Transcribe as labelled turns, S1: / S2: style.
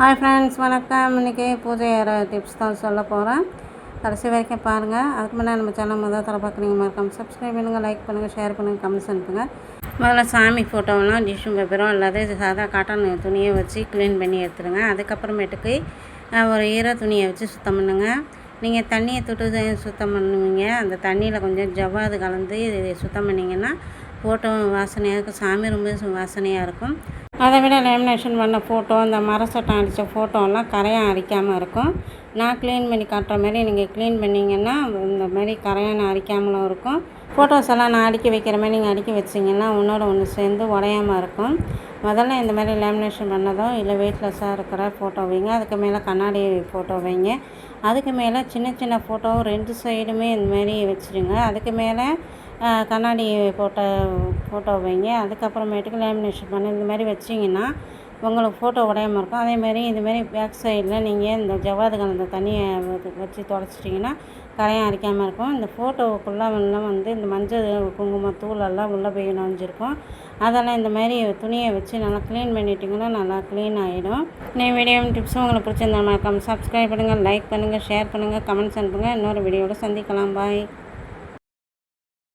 S1: Hi friends வணக்கம். இன்றைக்கி பூஜை அறை டிப்ஸ் தான் சொல்ல போகிறேன் கடைசி வரைக்கும் பாருங்கள் அதுக்கு முன்னாடி நம்ம சேனல் முதல் தர பார்க்குறீங்க மறக்காமல் சப்ஸ்கிரைப் பண்ணுங்கள் லைக் பண்ணுங்கள் ஷேர் பண்ணுங்கள் கமெண்ட்ஸ் அனுப்புங்க. முதல்ல சாமி ஃபோட்டோவெல்லாம் டிஷ்யூ பேப்பரும் இல்லாத சாதா காட்டன் துணியை வச்சு க்ளீன் பண்ணி எடுத்துருங்க. அதுக்கப்புறமேட்டுக்கு ஒரு ஈர துணியை வச்சு சுத்தம் பண்ணுங்கள் நீங்கள் தண்ணியை தொட்டு சுத்தம் பண்ணுவீங்க. அந்த தண்ணியில் கொஞ்சம் ஜவ்வாது கலந்து சுத்தம் பண்ணிங்கன்னா ஃபோட்டோ வாசனையாக இருக்கும். சாமி ரொம்ப வாசனையாக இருக்கும். அதை விட லேமினேஷன் பண்ண ஃபோட்டோ அந்த மர சட்டம் அடித்த ஃபோட்டோலாம் கரையான் அரிக்காமல் இருக்கும். நான் க்ளீன் பண்ணி காட்டுற மாதிரி நீங்கள் க்ளீன் பண்ணிங்கன்னா இந்த மாதிரி கரையான் அரிக்காமலும் இருக்கும். ஃபோட்டோஸ் எல்லாம் நான் அடுக்கி வைக்கிற மாதிரி நீங்கள் அடுக்கி வச்சிங்கன்னா ஒன்றோட ஒன்று சேர்ந்து உடையாமல் இருக்கும். முதல்ல இந்த மாதிரி லேமினேஷன் பண்ணதோ இல்லை வெயிட்லெஸ்ஸாக இருக்கிற ஃபோட்டோ வைங்க. அதுக்கு மேலே கண்ணாடி ஃபோட்டோ வைங்க. அதுக்கு மேலே சின்ன சின்ன ஃபோட்டோவும் ரெண்டு சைடுமே இந்த மாதிரி வச்சுருங்க. அதுக்கு மேலே கண்ணாடி ஃபோட்டோ ஃபோட்டோ வைங்க. அதுக்கப்புறமேட்டுக்கு லேமினேஷன் பண்ணி இந்த மாதிரி வச்சிங்கன்னா உங்களுக்கு ஃபோட்டோ உடையாமல் இருக்கும். அதேமாதிரி இதுமாரி பேக் சைடில் நீங்கள் இந்த ஜவ்வாது கலந்த தண்ணியை வச்சு தொடச்சிட்டிங்கன்னா கரையான் அரைக்காமல் இருக்கும். இந்த ஃபோட்டோவுக்குள்ளே எல்லாம் வந்து இந்த மஞ்சள் குங்குமம் தூள் எல்லாம் உள்ளே போய் நுழைஞ்சிருக்கும். அதெல்லாம் இந்த மாதிரி துணியை வச்சு நல்லா க்ளீன் பண்ணிட்டிங்கன்னா நல்லா க்ளீன் ஆகிடும் நீ வீடியோ டிப்ஸும் உங்களுக்கு பிடிச்சிருந்தா மறக்காமல் சப்ஸ்கிரைப் பண்ணுங்கள் லைக் பண்ணுங்கள் ஷேர் பண்ணுங்கள் கமெண்ட்ஸ் அனுப்புங்கள் இன்னொரு வீடியோவில் சந்திக்கலாம். பாய்